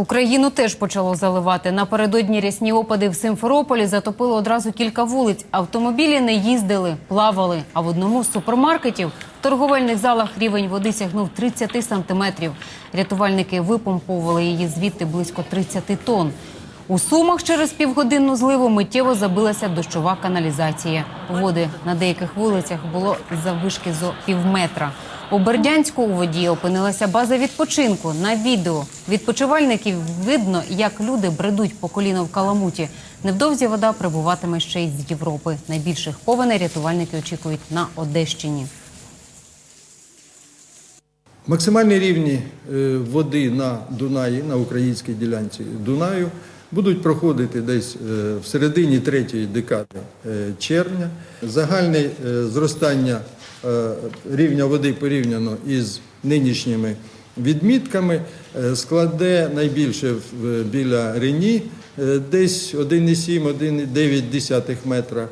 Україну теж почало заливати. Напередодні рясні опади в Симферополі затопило одразу кілька вулиць. Автомобілі не їздили, плавали. А в одному з супермаркетів в торговельних залах рівень води сягнув 30 сантиметрів. Рятувальники випомповували її звідти близько 30 тонн. У Сумах через півгодинну зливу миттєво забилася дощова каналізація. Води на деяких вулицях було заввишки зо півметра. У Бердянську у воді опинилася база відпочинку. На відео відпочивальників видно, як люди бредуть по коліно в каламуті. Невдовзі вода прибуватиме ще й з Європи. Найбільших повеней рятувальники очікують на Одещині. Максимальні рівні е, води на Дунаї, на українській ділянці Дунаю, будуть проходити десь е, в середині третьої декади е, червня. Загальне е, зростання рівня води порівняно із нинішніми відмітками складе найбільше біля Рені десь 1,7-1,9 метра.